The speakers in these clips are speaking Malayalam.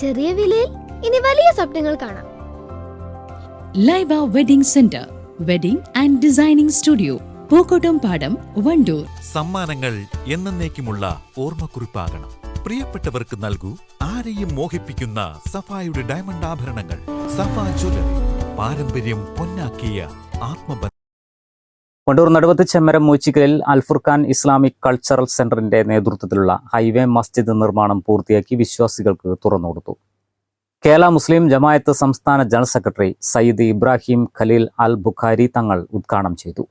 ചെറിയ വിലയിൽ ഇനി വലിയ സ്വപ്നങ്ങൾ കാണാം. Laiba wedding centre wedding and designing studio Pookkottam Padam Wandoor. സമ്മാനങ്ങൾ എന്നേക്കുമുള്ള ഓർമ്മക്കുറിപ്പാകണം. പ്രിയപ്പെട്ടവർക്ക് നൽകൂ ആരെയും മോഹിപ്പിക്കുന്ന സഫായുടെ ഡയമണ്ട് ആഭരണങ്ങൾ. സഫാ ജ്വല്ലറി പാരമ്പര്യം പൊന്നാക്കിയ ആത്മബന്ധം. വണ്ടൂർ നടുവത്ത് ചെമ്മരം മൂച്ചിക്കലിൽ അൽഫുർഖാൻ ഇസ്ലാമിക് കൾച്ചറൽ സെന്ററിന്റെ നേതൃത്വത്തിലുള്ള ഹൈവേ മസ്ജിദ് നിർമ്മാണം പൂർത്തിയാക്കി വിശ്വാസികൾക്ക് തുറന്നുകൊടുത്തു കേരള മുസ്ലിം ജമായത്ത് സംസ്ഥാന ജനറൽ സെക്രട്ടറി സയ്യിദ് ഇബ്രാഹിം ഖലീൽ അൽ ബുഖാരി തങ്ങൾ ഉദ്ഘാടനം ചെയ്തു.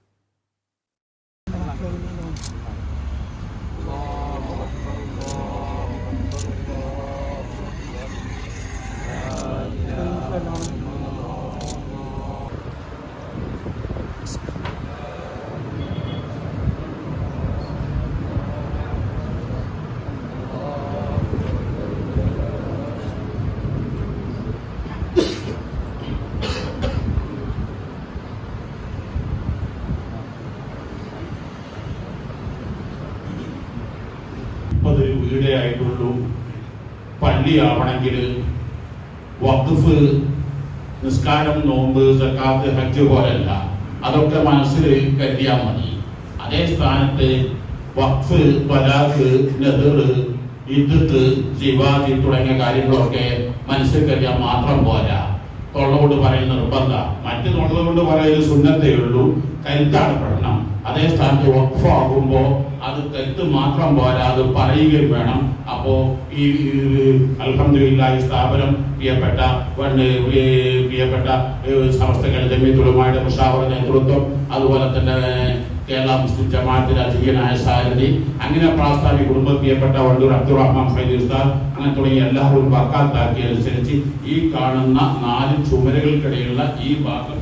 മുപ്പതൊരു വീടേ ആയിട്ടുള്ളൂ പള്ളിയാവണമെങ്കിൽ വഖഫ് നിസ്കാരം നോമ്പ് സക്കാത്ത് ഹജ്ജ് പോലല്ല. അതൊക്കെ മനസ്സിൽ കരുതിയാൽ മതി. അതേ സ്ഥാനത്ത് വഖഫ് തലാഖ് നെഹർ ഇദ്ദത്ത് ജിവാദി തുടങ്ങിയ കാര്യങ്ങളൊക്കെ മനസ്സിൽ കരുതിയാൽ മാത്രം പോരാ. തൊള്ളകൊണ്ട് പറയുന്ന നിർബന്ധ. മറ്റു തൊള്ളകൊണ്ട് പറയുന്ന സുന്നത്തേ ഉള്ളൂ. കരുത്താണ് പഠനം അതേ സ്ഥാനത്ത് വഖഫ് ആകുമ്പോ അത് തെറ്റ് മാത്രം പോരാ അത് പറയുകയും വേണം. അപ്പോ ഈ അൽഹംദുലില്ലാഹി ഈ സ്ഥാപനം പ്രിയപ്പെട്ട പ്രിയപ്പെട്ട സമസ്തകൾ ജമീത്തുളുമായുടെ മുഷാവറ നേതൃത്വം അതുപോലെ തന്നെ കേരള മുസ്ലിം ജമാഅത്തിന്റെ അധികനായ സാരഥി അങ്ങനെ പ്രാസ്ഥാനിക കുടുംബം പ്രിയപ്പെട്ട വണ്ടൂർ അബ്ദുറഹ്മാൻ ഫൈദി ഉസ്താദ് അങ്ങനെ തുടങ്ങിയ എല്ലാവരും വക്കാത്താക്കിയനുസരിച്ച് ഈ കാണുന്ന നാല് ചുമരുകൾക്കിടയിലുള്ള ഈ ഭാഗം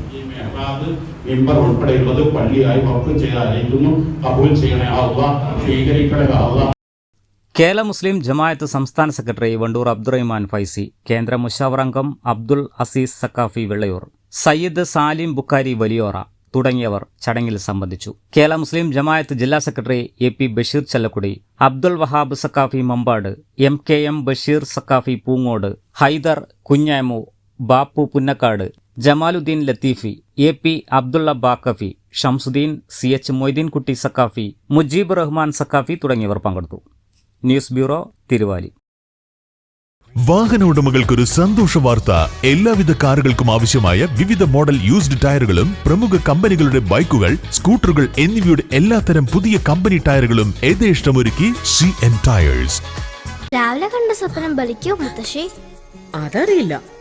കേരള മുസ്ലിം ജമായത്ത് സംസ്ഥാന സെക്രട്ടറി വണ്ടൂർ അബ്ദുറഹിമാൻ ഫൈസി കേന്ദ്ര മുഷാവർ അംഗം അബ്ദുൽ അസീസ് സക്കാഫി വെള്ളയൂർ സയ്യിദ് സാലിം ബുക്കാരി വലിയോറ തുടങ്ങിയവർ ചടങ്ങിൽ സംബന്ധിച്ചു. കേരള മുസ്ലിം ജമായത്ത് ജില്ലാ secretary A P Basheer Chalakudy Abdul Wahab Saqafi Mambad M K M Basheer Saqafi Poongode Haider Kunhamu Bappu Punnakkad Jamaluddin Lathifi A P Abdulla Baqafi Shamsuddin C H Moideenkutty Saqafi Mujeeb Rahman Saqafi തുടങ്ങിയവർ പങ്കെടുത്തു. News bureau Thiruvali. വാഹന ഉടമകൾക്കൊരു സന്തോഷ വാർത്ത. എല്ലാവിധ കാറുകൾക്കും ആവശ്യമായ വിവിധ മോഡൽ യൂസ്ഡ് ടയറുകളും പ്രമുഖ കമ്പനികളുടെ ബൈക്കുകൾ സ്കൂട്ടറുകൾ എന്നിവയുടെ എല്ലാത്തരം പുതിയ കമ്പനി ടയറുകളും യഥേഷ്ടമൊരുക്കി സി എൻ ടയേഴ്സ് രാവിലെ കണ്ട സ്വപ്നം ബലിക്കോ മുത്തശ്ശി? അതറിയില്ല.